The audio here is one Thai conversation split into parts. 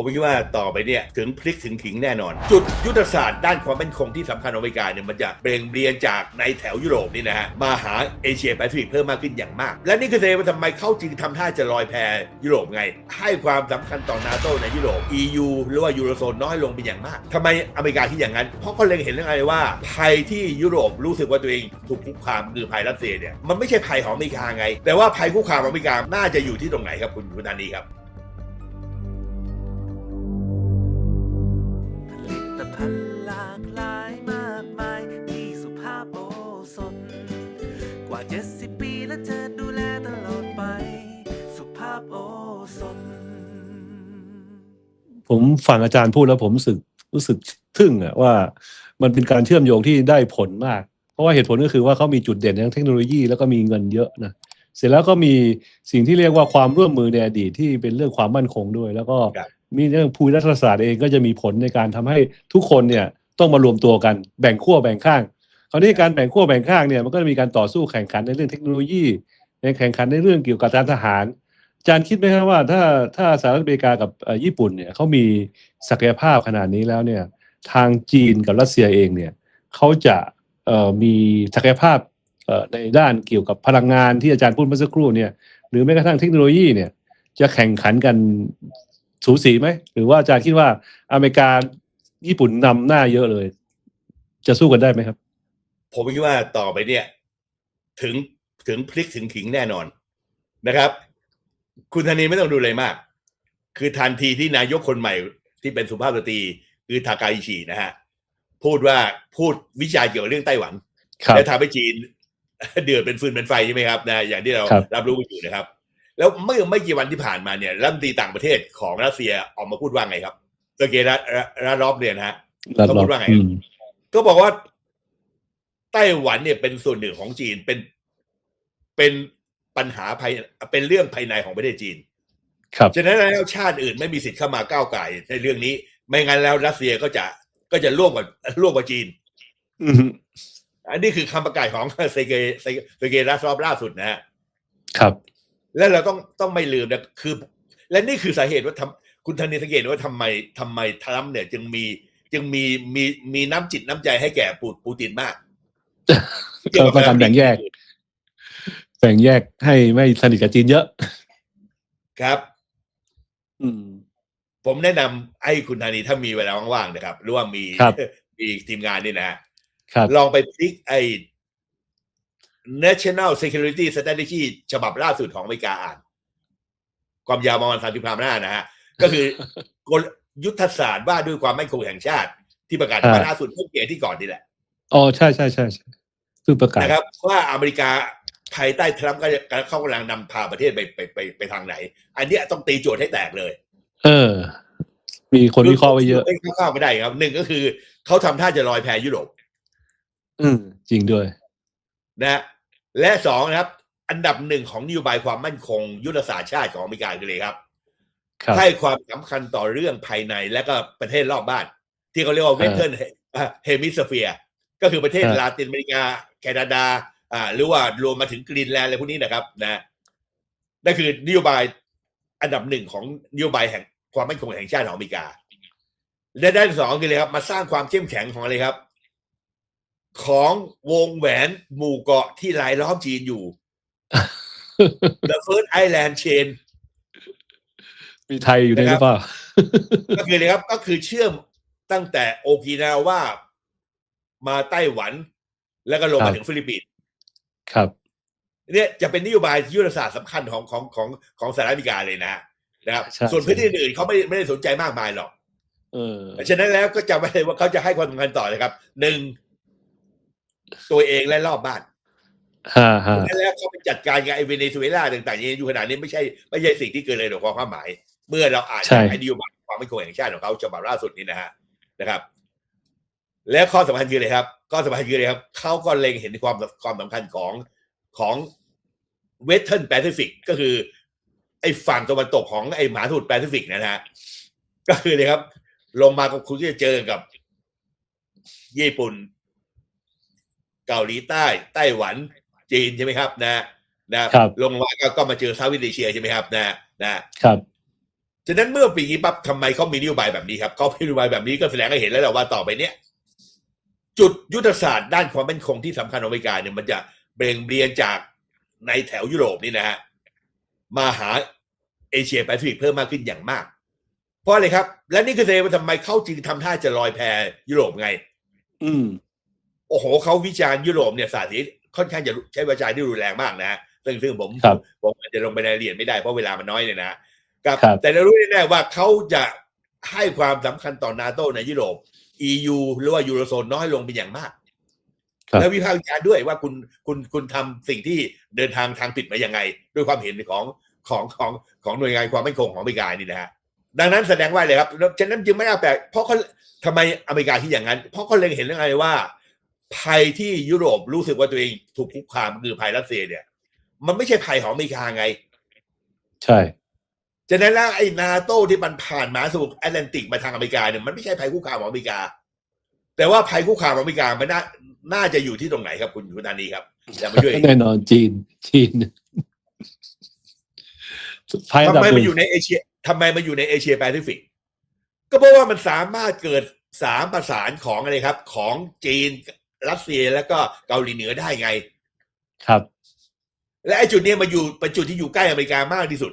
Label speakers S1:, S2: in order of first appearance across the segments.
S1: ผมคิดว่าต่อไปเนี่ยถึงพลิกถึงขิงแน่นอน จุดยุทธศาสตร์ด้านความมั่นคงที่สำคัญของอเมริกาเนี่ยมันจะเปล่งเบรียนจากในแถวยุโรปนี่นะฮะมาหาเอเชียแปซิฟิกเพิ่มมากขึ้นอย่างมาก และนี่คือเหตุว่าทำไมเขาจึงทำท่าจะลอยแพยุโรปไง ให้ความสำคัญต่อนาโตในยุโรป EU หรือว่ายูโรโซนน้อยลงเป็นอย่างมากทำไมอเมริกาที่อย่างนั้น เพราะเขาเล็งเห็นเรื่องอะไรว่าภัยที่ยุโรปรู้สึกว่าตัวเองถูกคุกคามคือภัยรัสเซียเนี่ยมันไม่ใช่ภัยของอเมริกาไง แต่ว่าภัยคุกคามของอเมริกาน่าจะอยู่ที่ตรงไหนครับคุณคุณธานีครับ
S2: กว่า70ปีและจะดูแลตลอดไป สุภาพโอสถ
S3: ผมฟังอาจารย์พูดแล้วผมรู้สึกรู้สึกทึ่งอะว่ามันเป็นการเชื่อมโยงที่ได้ผลมาก เพราะว่าเหตุผลก็คือว่าเขามีจุดเด่นในทางเทคโนโลยีแล้วก็มีเงินเยอะนะเสร็จแล้วก็มีสิ่งที่เรียกว่าความร่วมมือในอดีตที่เป็นเรื่องความมั่นคงด้วย แล้วก็มีเรื่องภูมิรัฐศาสตร์เองก็จะมีผลในการทำให้ทุกคนเนี่ยต้องมารวมตัวกันแบ่งขั้วแบ่งข้าง คราวนี้การแบ่งขั้วแบ่งข้างเนี่ยมันก็จะมีการต่อสู้แข่งขันในเรื่องเทคโนโลยีในแข่งขันในเรื่องเกี่ยวกับการทหารอาจารย์คิดไหมครับว่าถ้าถ้าสหรัฐอเมริกากับญี่ปุ่นเนี่ยเขามีศักยภาพขนาดนี้แล้วเนี่ยทางจีนกับรัสเซียเองเนี่ยเขาจะมีศักยภาพในด้านเกี่ยวกับพลังงานที่อาจารย์พูดเมื่อสักครู่เนี่ยหรือแม้กระทั่งเทคโนโลยีเนี่ยจะแข่งขันกันสูสีไหม หรือว่าอาจารย์คิดว่าอเมริกาญี่ปุ่นนำหน้าเยอะเลย จะสู้กันได้ไหมครับ
S1: ผมคิดว่าต่อไปเนี่ย ถึงถึงพลิกถึงขิงแน่นอนนะครับ คุณธนีไม่ต้องดูเลยมาก คือทันทีที่นายกคนใหม่ที่เป็นสุภาพสตรีคือทากาอิชินะฮะพูดว่าพูดวิจารณ์เกี่ยวกับเรื่องไต้หวัน
S3: ครับ
S1: และทำให้จีน เดือดเป็นฟืนเป็นไฟใช่ไหมครับนะอย่างที่เรา
S3: ครับ
S1: รับรู้กันอยู่นะครับ แล้วเมื่อไม่กี่วันที่ผ่านมาเนี่ยรัฐมนตรีต่างประเทศของรัสเซียออกมาพูดว่าไงครับเซอร์เกย์รารอบเนี่ยนะฮะ
S3: รัฐ
S1: เขาพูดว่าไง
S3: อืม
S1: ก็บอกว่า ไต้หวันเนี่ยเป็นส่วนหนึ่งของจีนเป็นเป็นปัญหาภายเป็นเรื่องภายในของประเทศจีน
S3: ครับ
S1: ฉะนั้นแล้วชาติอื่นไม่มีสิทธิ์เข้ามาก้าวไก่ายในเรื่องนี้ ไม่งั้นแล้วรัสเซียก็จะก็จะร่วมกับร่วมกับจีน
S3: อืม
S1: อันนี้คือคำประกาศของเซเกเซเกเซเกรัสรอบล่าสุดนะฮะ
S3: ครับ
S1: และเราต้องต้องไม่ลืมนะคือ และนี่คือสาเหตุว่าทำคุณธนินสังเกตว่าทำไมทำไมทรัมป์เนี่ย จึงมีจึงมีมีมีน้ำจิตน้ำใจให้แก่ปูปูตินมาก
S3: ก็ต้องการแบ่งแยก แบ่งแยกให้ไม่สนิทกับจีนเยอะ
S1: ครับ
S3: อืม
S1: ผมแนะนำให้คุณธานีถ้ามีเวลาว่างๆนะครับหรือว่ามี
S3: ครับ
S1: มีทีมงานนี่นะฮะ
S3: ครับ
S1: ลองไปพลิกไอ้ National Security Strategy ฉบับล่าสุดของอเมริกาอ่าน ความยาวประมาณสามสิบหน้านะฮะ ก็คือกลยุทธศาสตร์ว่าด้วยความมั่นคงแห่งชาติ ที่ประกาศมา
S3: อ่า
S1: ล่าสุดเมื่อเกียที่ก่อนนี่แหละ
S3: อ๋อ ใช่ใช่ใช่ใช่ เพิ่งประกาศ
S1: นะครับ ว่าอเมริกาภายใต้ทรัมป์ก็จะเขากำลังนำพาประเทศไปไปไปไปทางไหน อันเนี้ยต้องตีโจทย์ให้แตกเลย
S3: เออ มีคนวิเคราะห์ไว้เยอะ
S1: ไม่เข้าไม่ได้ครับหนึ่งก็คือเขาทำท่าจะลอยแพยุโรป
S3: อืมจริงด้วย
S1: นะฮะและสองนะครับ อันดับหนึ่งของนโยบายความมั่นคง ยุทธศาสตร์ชาติของอเมริกาเลยครับ
S3: ครับ
S1: ให้ความสำคัญต่อเรื่องภายในและก็ประเทศรอบบ้าน ที่เขาเรียกว่าเวสเทิร์นเฮมิสเฟียก็คือประเทศ
S3: อ่า
S1: ลาตินอเมริกา แคนาดาอ่าหรือว่ารวมมาถึงกรีนแลนด์อะไรพวกนี้นะครับนะนั่นคือนโยบายอันดับหนึ่งของนโยบายแห่งความมั่นคงแห่งชาติของอเมริกา และด้านที่สองคือเลยครับ มาสร้างความเข้มแข็งของอะไรครับ ของวงแหวนหมู่เกาะที่รายล้อมจีนอยู่ The First Island Chain
S3: มีไทยอยู่ในหรือเปล่า
S1: ก็คือเลยครับ ก็คือเชื่อมตั้งแต่โอกินาว่ามาไต้หวัน แล้วก็ลง
S3: ครั
S1: มา
S3: บ
S1: ถึงฟิลิปปินส์
S3: ครับ
S1: เนี่ยจะเป็นนโยบายยุทธศาสตร์สำคัญของของของของสหรัฐอเมริกาเลยนะนะครับ
S3: ใช่
S1: ส่วนพื้นที่อื่นๆเขาไม่ไม่ได้สนใจมากมายหรอก
S3: เออ
S1: ฉะนั้นแล้วก็จะไม่เลยว่าเขาจะให้ความสำคัญต่อนะครับหนึ่งตัวเองและรอบบ้าน
S3: ฮ่าฮ่า
S1: ฉะนั้นแล้วเขาไปจัดการกับไอ้เวเนซุเอลาต่างๆอย่างนี้อยู่ขนาดนี้ไม่ใช่ไม่ใช่สิ่งที่เกินเลยหรอกความหมาย เมื่อเราอ่านจากไอ้นโยบายความมั่นคงแห่งชาติของเขาฉบับล่าสุดนี้นะฮะนะครับ และข้อสำคัญคืออะไรครับ ข้อสำคัญคืออะไรครับเขาก็เล็งเห็นความความสำคัญของของเวสเทิร์นแปซิฟิกก็คือ ไอ้ฝั่งตะวันตกของไอ้มหาสมุทรแปซิฟิกนะฮะก็คือเลยครับ ลงมากับคุณที่จะเจอกับ ญี่ปุ่น เกาหลีใต้ ไต้หวัน จีนใช่ไหมครับ นะนะครับลงมาก็ก็มาเจอเซาท์อีสเอเชียใช่ไหมครับ นะนะครับฉะนั้นเมื่อปีนี้ปั๊บทำไมเขามีนโยบายแบบนี้ครับเขามีนโยบายแบบนี้ก็แสดงให้เห็นแล้วแหละว่าต่อไปเนี้ย จุดยุทธศาสตร์ด้านความมั่นคงที่สำคัญของอเมริกาเนี่ยมันจะเบ่งเบลียนจากในแถวยุโรปนี่นะฮะมาหาเอเชียแปซิฟิกเพิ่มมากขึ้นอย่างมาก เพราะอะไรครับ และนี่คือเหตุว่าทำไมเขาจึงทำท่าจะลอยแพยุโรปไง
S3: อืม
S1: โอ้โหเขาวิจารณ์ยุโรปเนี่ยสาธิตค่อนข้างจะใช้วาจาที่รุนแรงมากนะฮะซึ่งซึ่งผม
S3: ครับ
S1: ผมอาจจะลงไปในรายละเอียดไม่ได้เพราะเวลามันน้อยเนี่ยนะกับ
S3: ครับ
S1: แต่เรารู้แน่ๆว่าเขาจะให้ความสำคัญต่อนาโตในยุโรป EU หรือว่ายูโรโซนน้อยลงเป็นอย่างมาก
S3: ครับ
S1: แล้ววิพากษ์วิจารณ์ด้วยว่าคุณคุณคุณทำสิ่งที่เดินทางทางผิดมายังไง ด้วยความเห็นของของของของหน่วยงานความมั่นคงของอเมริกานี่นะฮะดังนั้นแสดงว่าเลยครับฉะนั้นจึงไม่น่าแปลกเพราะเขาทำไมอเมริกาที่อย่างนั้น เพราะเขาเล็งเห็นเรื่องอะไรว่า ภัยที่ยุโรปรู้สึกว่าตัวเองถูกคุกคามคือภัยรัสเซียเนี่ย มันไม่ใช่ภัยของอเมริกาไง
S3: ใช่
S1: ฉะนั้นแล้วไอ้นาโต้ที่มันผ่านมหาสมุทรแอตแลนติกมาทางอเมริกาเนี่ยมันไม่ใช่ภัยคุกคามของอเมริกา แต่ว่าภัยคุกคามของอเมริกามันน่าน่าจะอยู่ที่ตรงไหนครับคุณคุณธานีครับอย่ามาช่วย
S3: แน่นอนจีนจีนภัยอัน
S1: ทำ
S3: ดับ
S1: ไม
S3: ห
S1: มัน
S3: นึ่ง
S1: อยู่ในเอเชียทำไมมันอยู่ในเอเชียแปซิฟิกก็เพราะว่ามันสามารถเกิดสามประสานของอะไรครับ ของจีนรัสเซียแล้วก็เกาหลีเหนือได้ไง
S3: ครับ
S1: และไอ้จุดเนี้ยมันอยู่เป็นจุดที่อยู่ใกล้อเมริกามากที่สุด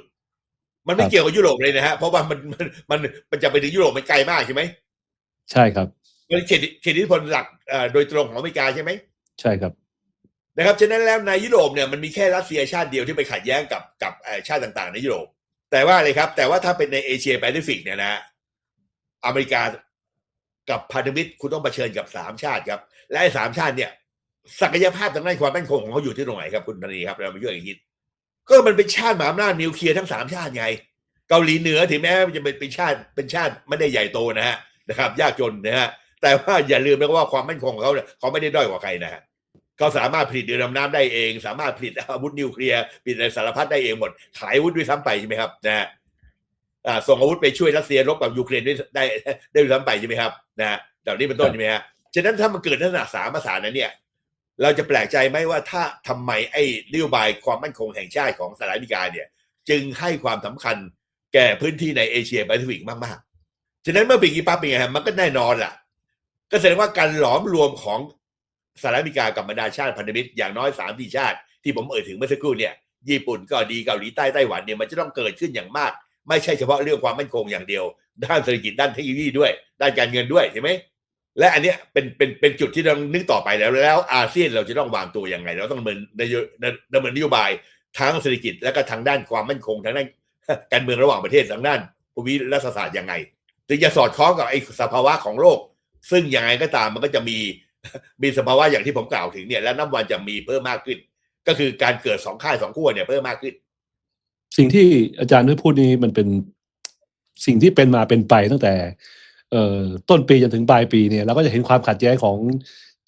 S1: มันไม่
S3: ครับ
S1: เกี่ยวกับยุโรปเลยนะฮะเพราะว่ามันมันมันมันจะไปถึงยุโรปมันไกลมากใช่ไหม
S3: ใช่ครับ
S1: มันเขตเขตอิทธิพลหลักเอ่อโดยตรงของอเมริกาใช่ไหม
S3: ใช่ครับ
S1: นะครับฉะนั้นแล้วในยุโรปเนี่ยมันมีแค่รัสเซียชาติเดียวที่ไปขัดแย้งกับกับเอ่อชาติต่าง ๆ ในยุโรป แต่ว่าอะไรครับ แต่ว่าถ้าเป็นในเอเชียแปซิฟิกเนี่ยนะฮะอเมริกากับพันธมิตรคุณต้องเผชิญกับสามชาติครับ และไอ้สามชาติเนี่ย ศักยภาพทางด้านความมั่นคงของเขาอยู่ที่ตรงไหนครับคุณธนีครับเรามาช่วยกันคิด ก็มันเป็นชาติมหาอำนาจนิวเคลียร์ทั้งสามชาติไง เกาหลีเหนือถึงแม้มันจะเป็นชาติเป็นชาติไม่ได้ใหญ่โตนะฮะนะครับ ยากจนนะฮะแต่ว่าอย่าลืมนะว่าความมั่นคงของเขาเนี่ยเขาไม่ได้ด้อยกว่าใครนะฮะเขาสามารถผลิตเรือดำน้ำได้เอง สามารถผลิตอาวุธนิวเคลียร์ผลิตอะไรสารพัดได้เองหมด ขายอาวุธด้วยซ้ำไปใช่ไหมครับนะฮะส่งอาวุธไปช่วยรัสเซียรบกับยูเครนด้วยได้ได้ด้วยซ้ำไปใช่ไหมครับนะแบบนี้เป็นต้นใช่ไหมฮะฉะนั้นถ้ามันเกิดลักษณะสามประสานั้นเนี่ย เราจะแปลกใจไหมว่าถ้าทำไมไอ้นโยบายความมั่นคงแห่งชาติของสหรัฐอเมริกาเนี่ยจึงให้ความสำคัญแก่พื้นที่ในเอเชียแปซิฟิกมากๆ ฉะนั้นเมื่อปีนี้ปั๊บเป็นไงฮะมันก็แน่นอนล่ะ ก็แสดงว่าการหลอมรวมของสหรัฐอเมริกากับบรรดาชาติพันธมิตรอย่างน้อยสามสี่ชาติ ที่ผมเอ่ยถึงเมื่อสักครู่เนี่ยญี่ปุ่นก็ดีเกาหลีใต้ไต้หวันเนี่ยมันจะต้องเกิดขึ้นอย่างมาก ไม่ใช่เฉพาะเรื่องความมั่นคงอย่างเดียว ด้านเศรษฐกิจด้านเทคโนโลยีด้วย ด้านการเงินด้วยใช่ไหม และอันเนี้ยเป็นเป็นเป็นจุดที่เรานึกต่อไปแล้วแล้วอาเซียนเราจะต้องวางตัวยังไง เราต้องดำเนินดำเนินนโยบายทั้งเศรษฐกิจและก็ทางด้านความมั่นคงทางด้านการเมืองระหว่างประเทศทางด้านภูมิรัฐศาสตร์ยังไงถึงจะสอดคล้องกับไอ้สภาวะของโลก ซึ่งยังไงก็ตามมันก็จะมีมีสภาวะอย่างที่ผมกล่าวถึงเนี่ยและนับวันจะมีเพิ่มมากขึ้น ก็คือการเกิดสองค่ายสองขั้วเนี่ยเพิ่มมากขึ้น
S3: สิ่งที่อาจารย์ได้พูดนี้มันเป็นสิ่งที่เป็นมาเป็นไปตั้งแต่ ต้นปีจนถึงปลายปีเนี่ยเราก็จะเห็นความขัดแย้งของ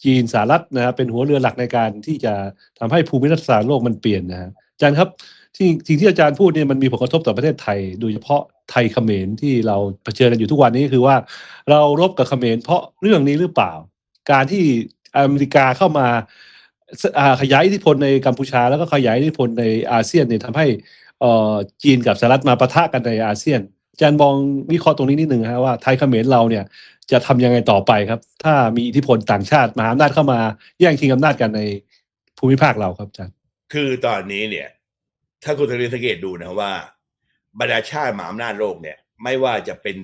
S3: จีนสหรัฐนะครับเป็นหัวเรือหลักในการที่จะทำให้ภูมิรัฐศาสตร์โลกมันเปลี่ยนนะอาจารย์ครับที่สิ่งที่อาจารย์พูดเนี่ยมันมีผลกระทบต่อประเทศไทย โดยเฉพาะไทยเขมรที่เราเผชิญกันอยู่ทุกวันนี้คือว่า เรารบกับเขมรเพราะเรื่องนี้หรือเปล่า การที่อเมริกาเข้ามาขยายอิทธิพลในกัมพูชา แล้วก็ขยายอิทธิพลในอาเซียนเนี่ยทำให้จีนกับสหรัฐมาปะทะกันในอาเซียน จารย์มองวิเคราะห์ตรงนี้นิดหนึ่งฮะว่าไทยเขมรเราเนี่ยจะทำยังไงต่อไปครับ ถ้ามีอิทธิพลต่างชาติมหาอำนาจเข้ามาแย่งชิงอำนาจกันในภูมิภาคเราครับอาจารย์
S1: คือตอนนี้เนี่ย ถ้าคุณทวีสังเกตดูนะว่าบรรดาชาติมหาอำนาจโลกเนี่ย ไม่ว่าจะเป็น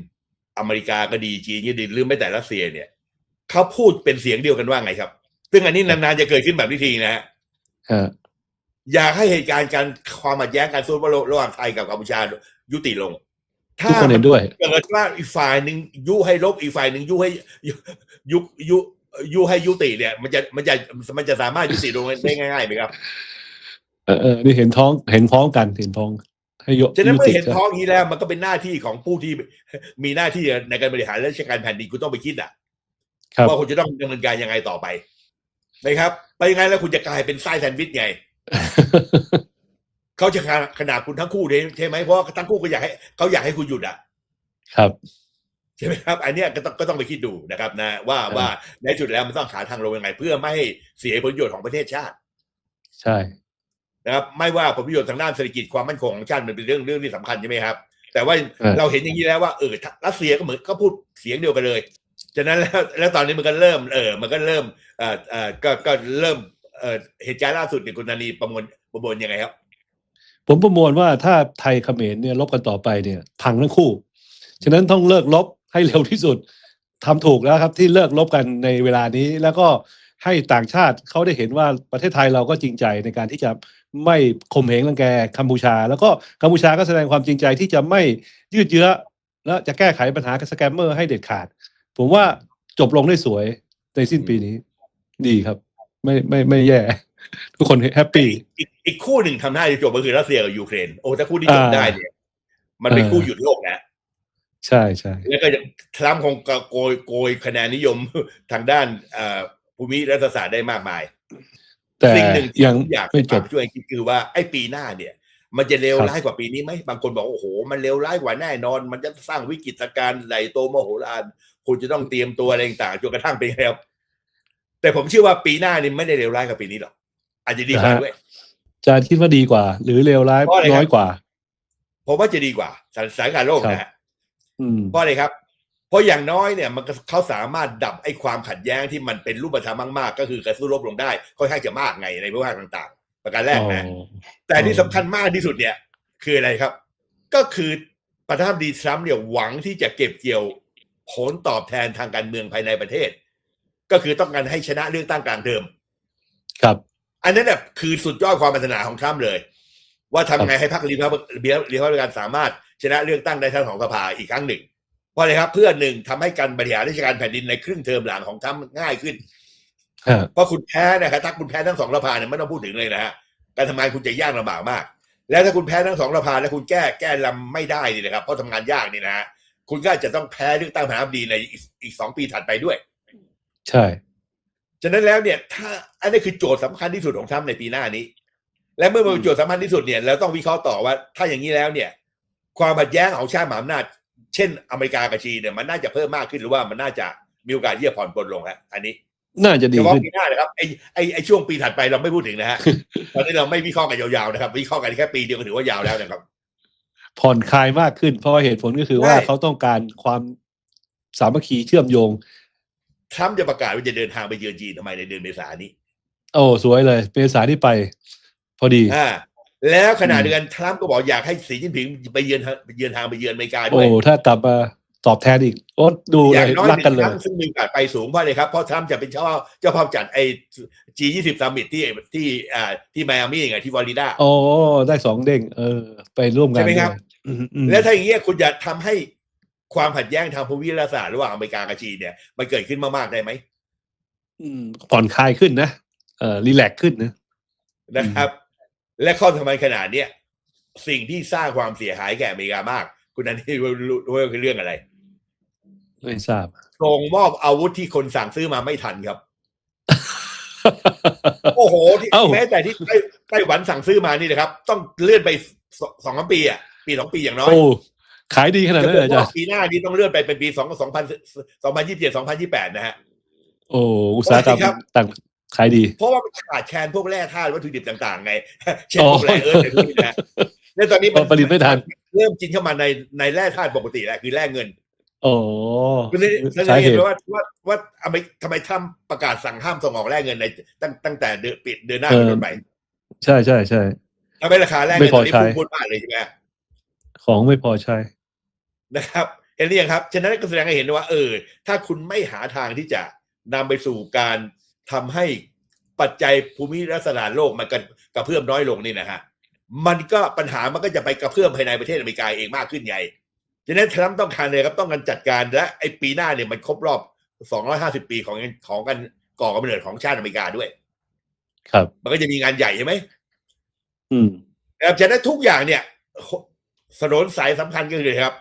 S1: อเมริกาก็ดีจีนก็ดีหรือไม่แต่รัสเซียเนี่ยเขาพูดเป็นเสียงเดียวกันว่าไงครับ ซึ่งอันนี้นานๆจะเกิดขึ้นแบบนี้ทีนะฮะ
S3: ฮะ
S1: อยากให้เหตุการณ์การความขัดแย้งการสู้รบระหว่างไทยกับกัมพูชายุติลง
S3: ทุกคนเห็นด้วย
S1: เกิดว่าอีกฝ่ายหนึ่งยุให้ลบอีกฝ่ายหนึ่งยุให้ยุยุยุยุให้ยุติเนี่ย มันจะมันจะมันจะสามารถยุติลงได้ง่ายๆไหมครับ
S3: เออเออนี่เห็นท้องเห็นพ้องกันเห็นพ้องให้ยก
S1: ฉะนั้น
S3: ยุ
S1: เมื่อ
S3: ติ
S1: เห็นท้องนี้แล้ว มันก็เป็นหน้าที่ของผู้ที่มีหน้าที่ในการบริหารราชการแผ่นดินคุณต้องไปคิดอะ
S3: ครับ
S1: ว่าคุณจะต้องดำเนินการยังไงต่อไปนะครับ ไปยังไงแล้วคุณจะกลายเป็นไส้แซนด์วิชไง เขาจะขนาดคุณทั้งคู่เลยใช่ไหมเพราะว่าทั้งคู่ก็อยากให้เขาอยากให้คุณหยุดอะ
S3: ครับ
S1: ใช่ไหมครับอันเนี้ยก็ต้องก็ต้องไปคิดดูนะครับ นะ ว่า
S3: ครับ
S1: ว่าในจุดแล้วมันต้องหาทางลงยังไง เพื่อไม่ให้เสียผลประโยชน์ของประเทศชาติ
S3: ใช่
S1: นะครับไม่ว่าผลประโยชน์ทางด้านเศรษฐกิจความมั่นคงของชาติมันเป็นเรื่องเรื่องที่สำคัญใช่ไหมครับ แต่ว่า
S3: เออ
S1: เราเห็นอย่างนี้แล้วว่าเออรัสเซียก็เหมือนก็พูดเสียงเดียวกันเลยฉะนั้นแล้วแล้วตอนนี้มันก็เริ่มเออมันก็เริ่มเอ่อเอ่อก็ก็เริ่มเอ่อเหตุการณ์ล่าสุดเนี่ยคุณนานีประมวลประมวลยังไงครับ
S3: ผมประมวลว่าถ้าไทยเขมรเนี่ยลบกันต่อไปเนี่ย พังทั้งคู่ ฉะนั้นต้องเลิกลบให้เร็วที่สุดทำถูกแล้วครับที่เลิกลบกันในเวลานี้ แล้วก็ให้ต่างชาติเขาได้เห็นว่าประเทศไทยเราก็จริงใจในการที่จะไม่ข่มเหงรังแกกัมพูชา แล้วก็กัมพูชาก็แสดงความจริงใจที่จะไม่ยืดเยื้อ และจะแก้ไขปัญหาสแกมเมอร์ให้เด็ดขาด ผมว่าจบลงได้สวยในสิ้นปีนี้ ดีครับ ไม่ไม่ไม่แย่ ทุกคนแฮปปี้
S1: อีกอีกคู่หนึ่งทำท่าจะจบก็คือรัสเซียกับยูเครนโอ้ถ้าคู่ที่จบ
S3: อ่า
S1: ได้เนี่ย มันเป็น
S3: เออ
S1: คู่หยุดโลกนะ
S3: ใช่ใช่
S1: แล้วก็ทรัมป์คงโกยโกยคะแนนนิยมทางด้านเอ่อภูมิรัฐศาสตร์ได้มากมาย
S3: แต่
S1: สิ่งหนึ่งที่
S3: ยัง
S1: ผมอยาก
S3: ไม่จบ
S1: ช่วยคิดคือว่าไอ้ปีหน้าเนี่ย มันจะเลว
S3: ครับ
S1: ร้ายกว่าปีนี้ไหมบางคนบอกว่าโอ้โห มันเลวร้ายกว่าแน่นอน มันจะสร้างวิกฤตการณ์ใหญ่โตมโหฬารคุณจะต้องเตรียมตัวอะไรต่างๆจนกระทั่งไปแล้วแต่ผมเชื่อว่าปีหน้านี่ไม่ได้เลวร้ายกว่าปีนี้หรอก อาจจะดีกว่าด้วย
S3: อาจารย์คิดว่าดีกว่า หรือเลวร้าย
S1: เพราะอะไรครับ
S3: น้อยกว่า
S1: ผมว่าจะดีกว่าสถานสถานการณ์โลก
S3: ครับ
S1: นะฮะ
S3: อืม
S1: เพราะอะไรครับ เพราะอย่างน้อยเนี่ย มันก็เขาสามารถดับไอ้ความขัดแย้งที่มันเป็นรูปธรรมมากๆ ก็คือกระสู้รบลงได้ ค่อนข้างจะมากไงในภูมิภาคต่าง ๆ ประการแรกนะ
S3: อ๋อ
S1: แต่ที่สำคัญมากที่สุดเนี่ย คืออะไรครับ ก็คือประธานาธิบดีทรัมป์เนี่ยหวังที่จะเก็บเกี่ยวผลตอบแทนทางการเมืองภายในประเทศ ก็คือต้องการให้ชนะเลือกตั้งกลางเดิม
S3: ครับ
S1: อันนั้นเนี่ยคือสุดยอดความปรารถนาของทรัมป์เลย ว่าทำไงให้พรรครีพับรีพับลิกันสามารถ ชนะเลือกตั้งได้ทั้งสองสภาอีกครั้งหนึ่งเพราะอะไรครับ เพื่อหนึ่งทำให้การบริหารราชการแผ่นดินในครึ่งเทอมหลังของทรัมป์ง่ายขึ้น
S3: ฮะ
S1: เพราะคุณแพ้นะครับถ้าคุณแพ้ทั้งสองสภาเนี่ยไม่ต้องพูดถึงเลยนะฮะการทำงานคุณจะยากลำบากมาก แล้วถ้าคุณแพ้ทั้งสองสภาแล้วคุณแก้แก้ลำไม่ได้นี่นะครับเพราะทำงานยากนี่นะฮะคุณก็อาจจะต้องแพ้เลือกตั้งประธานาธิบดีในอีกอีกสองปีถัดไปด้วย
S3: ใช่
S1: ฉะนั้นแล้วเนี่ยถ้าอันนี้คือโจทย์สำคัญที่สุดของทรัมป์ในปีหน้านี้ และเมื่อมันเป็นโจทย์สำคัญที่สุดเนี่ยเราต้องวิเคราะห์ต่อว่า ถ้าอย่างนี้แล้วเนี่ย ความขัดแย้งของชาติมหาอำนาจเช่นอเมริกากับจีนเนี่ยมันน่าจะเพิ่มมากขึ้นหรือว่ามันน่าจะมีโอกาสที่จะผ่อนปลนลงฮะอันนี้
S3: น่าจะดี
S1: เฉพาะ
S3: ขึ้น
S1: ปีหน้านะครับไอไอไอช่วงปีถัดไปเราไม่พูดถึงนะฮะตอนนี้เราไม่วิเคราะห์กันยาวๆนะครับวิเคราะห์กันแค่ปีเดียวก็ถือว่ายาวแล้วนะครับ
S3: ผ่อนคลายมากขึ้นเพราะว่าเหตุผลก็คือว่า
S1: ใช่
S3: เขาต้องการความสามัคคีเชื่อมโยง
S1: ทรัมป์จะประกาศว่าจะเดินทางไปเยือนจีนทำไมในเดือนเมษายนนี้
S3: โอ้สวยเลยเมษาที่ไป พอดี
S1: อ่าแล้วขณะ
S3: อืม
S1: เดือนทรัมป์ก็บอกอยากให้สีจิ้นผิงไปเยือนทางไปเยือนทางไปเยือนอเมริกาด้
S3: โอ้
S1: วย
S3: ถ้ากลับมาตอบแทนอีกโอ้ดู
S1: อ
S3: เล
S1: ย่าง
S3: ย
S1: น้อย
S3: รัก
S1: หนึ่
S3: กัน
S1: ง
S3: เล
S1: ค
S3: ย
S1: รั้งซึ่งมีโอกาสไปสูงเพราะอะไรครับ เพราะทรัมป์จะเป็นเจ้าภาพเจ้าภาพจัดไอ้ G20 ซัมมิตที่ที่อ่าที่ไมอามี่ไงที่ฟลอริดา
S3: โอ้ได้สองเด้งเออ ไปร่วมงาน
S1: ใช่ไหมครับ
S3: ด้วยอืมอืม
S1: แล้วถ้าอย่างเงี้ยคุณจะทำให้ ความขัดแย้งทางภูมิรัฐศาสตร์ระหว่างอเมริกากับจีนเนี่ยมันเกิดขึ้นมากๆได้ไหม
S3: อืมผ่อนคลายขึ้นนะเออรีแลกซ์ขึ้นนะ
S1: นะครับ และข้อสำคัญขนาดเนี้ยสิ่งที่สร้างความเสียหายแก่อเมริกามาก คุณนันที่รู้รู้ว่าคือเรื่องอะไร
S3: ไม่ทราบ
S1: ส่งมอบอาวุธที่คนสั่งซื้อมาไม่ทันครับ โอ้โหที่
S3: เอ้า
S1: แม้แต่ที่ไต้ไต้หวันสั่งซื้อมานี่นะครับ ต้องเลื่อนไปสสองสามปีอะปีสองปีอย่างน้อย
S3: โอ้ ขายดีขนาด
S1: จะ
S3: นั้น
S1: บ
S3: เลย
S1: อก
S3: อาจาร
S1: ว่า
S3: ย์
S1: ปีหน้านี้ต้องเลื่อนไปเป็นปีสองสองพันสองพันยี่สิบเจ็ดสองพันยี่แปดนะฮะ
S3: โอ้อุตสาหกรรม
S1: ครับ
S3: ต่างขายดี
S1: เพราะว่ามันขาดแคลนพวกแร่ธาตุวัตถุดิบต่างๆไงเช่น
S3: อ๋อ
S1: พวกแร่เอิร์ธอะไรพวกนี้นะแล้วตอนนี้มัน
S3: ผลิตไม่ทัน
S1: เริ่มกินเข้ามาในในแร่ธาตุปกติแล้วคือแร่เงิน
S3: โอ้
S1: คุณได้แสด
S3: สางเห
S1: เห็น
S3: ตุ
S1: ว่าว่าว่าทำไมทำไมทำประกาศสั่งห้ามส่งออกแร่เงินในตั้งตั้งแต่เดือนปิดเดือนหน้า
S3: เออ
S1: เป็นต้นไป
S3: ใช่ใช่ใช่
S1: ทำให้ราคาแร่
S3: ไม่
S1: เงิน
S3: พ
S1: ต
S3: อ
S1: อนนี้
S3: ใช้
S1: พุ่งพุ่งมากเลยใช่ไหม
S3: ของไม่พอใช้
S1: นะครับเห็นหรือยังครับฉะนั้นก็แสดงให้เห็นว่าเออถ้าคุณไม่หาทางที่จะนำไปสู่การทำให้ปัจจัยภูมิรัฐศาสตร์โลกมันกระกระเพื่อมน้อยลงนี่นะฮะมันก็ปัญหามันก็จะไปกระเพื่อมภายในประเทศอเมริกาเองมากขึ้นใหญ่ฉะนั้นทรัมป์ต้องการเลยครับต้องการจัดการและไอ้ปีหน้าเนี่ยมันครบรอบ 250 ปีของของการก่อกำเนิดของชาติอเมริกาด้วย
S3: ครับ
S1: มันก็จะมีงานใหญ่ใช่ไหม
S3: อืม
S1: นะครับฉะนั้นทุกอย่างเนี่ย สนนสายสำคัญก็คือครับ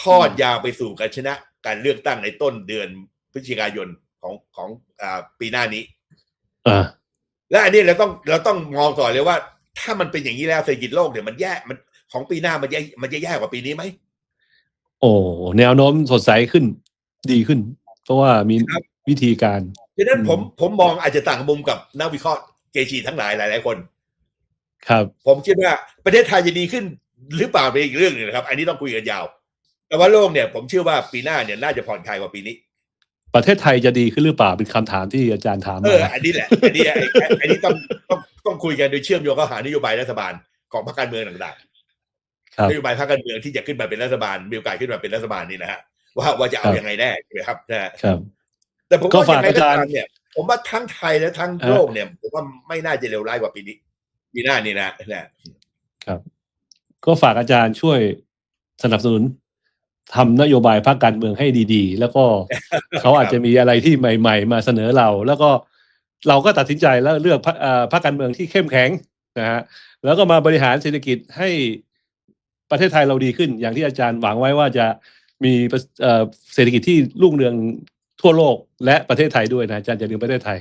S1: ทอดยาวไปสู่การชนะ การเลือกตั้งในต้นเดือนพฤศจิกายนของของอ่าปีหน้านี้
S3: อ่า
S1: และอันนี้เราต้องเราต้องมองต่อเลยว่า ถ้ามันเป็นอย่างนี้แล้วเศรษฐกิจโลกเนี่ยมันแย่มันของปีหน้ามันแย่มันจะแย่กว่าปีนี้ไหม
S3: โอ้แนวโน้มสดใสขึ้น ดีขึ้น เพราะว่ามี
S1: ครับ
S3: วิธีการ
S1: ฉะนั้น
S3: อืม
S1: ผมผมมองอาจจะต่างมุมกับนักวิเคราะห์เกจีทั้งหลายหลาย ๆ คน
S3: ครับ
S1: ผมคิดว่าประเทศไทยจะดีขึ้น หรือเปล่าเป็นอีกเรื่องหนึงนะครับ อันนี้ต้องคุยกันยาว แต่ว่าโลกเนี่ยผมเชื่อว่าปีหน้าเนี่ยน่าจะผ่อนคลายกว่าปีนี้
S3: ประเทศไทยจะดีขึ้นหรือเปล่าเป็นคำถามที่อาจารย์ถาม
S1: เอ
S3: มา
S1: ออันนี้แหละอันนี้ไอ้ไอ้อันนี้ต้องต้องต้องคุยกันโดยเชื่อมโยงเข้าหานโยบายรัฐบาลของพรรคการเมืองต่าง
S3: ครับ
S1: ๆนโยบายพรรคการเมืองที่จะขึ้นมาเป็นรัฐบาลมีโอกาสขึ้นมาเป็นรัฐบาลนี่นะฮะว่าว่าจะเอายังไงแน่ใช่ไหมครับนะฮะ
S3: ครับ
S1: แต่ผม
S3: ก็
S1: ว่า
S3: ฝา
S1: ยั
S3: ก
S1: งไงก็
S3: อาจารย์
S1: ตามเนี่ยผมว่าทั้งไทยและทั้ง
S3: เออ
S1: โลกเนี่ยผมว่าไม่น่าจะเลวร้ายกว่าปีนี้ปีหน้านี่นะนะ
S3: ก็ฝากอาจารย์ช่วยสนับสนุนทำนโยบายพรรคการเมืองให้ดีๆ แล้วก็เขาอาจจะมีอะไรที่ใหม่ ๆ มาเสนอเรา แล้วก็เราก็ตัดสินใจแล้วเลือกพรรคเอ่อพรรคการเมืองที่เข้มแข็งนะฮะแล้วก็มาบริหารเศรษฐกิจให้ประเทศไทยเราดีขึ้น อย่างที่อาจารย์หวังไว้ว่าจะมีประเอ่อเศรษฐกิจที่รุ่งเรืองทั่วโลกและประเทศไทยด้วยนะอาจารย์จะลืมประเทศไทย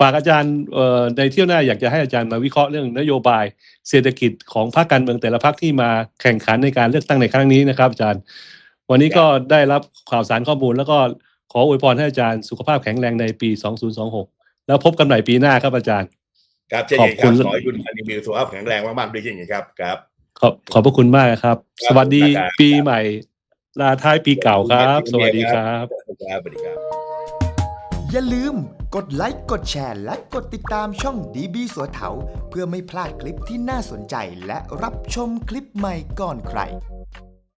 S3: ฝากอาจารย์เอ่อในเที่ยวหน้าอยากจะให้อาจารย์มาวิเคราะห์เรื่องนโยบายเศรษฐกิจของพรรคการเมืองแต่ละพรรคที่มาแข่งขันในการเลือกตั้งในครั้งนี้นะครับ อาจารย์ วันนี้ก็ได้รับข่าวสารข้อมูล แล้วก็ขออวยพรให้อาจารย์สุขภาพแข็งแรงในปี 2026 แล้วพบกันใหม่ปีหน้าครับอาจารย์
S1: ครับเช่นกันค
S3: ขอบ
S1: รับ
S3: คุณ
S1: ขอให้คุณพันธุ์มีสุขภาพแข็งแรงมากๆด้วยเช่นกันครับครับ
S3: ขอบขอบพระคุณมากครับ
S1: ครับ
S3: สวัสดี
S1: ครับ
S3: ปีใหม่ลาท้ายปีเก่าครับ สวัสดีครับ
S1: ครับสวัสดีครับ
S4: อย่าลืม กดไลค์กดแชร์และกดติดตามช่องดีบีสัวเถาเพื่อไม่พลาดคลิปที่น่าสนใจและรับชมคลิปใหม่ก่อนใคร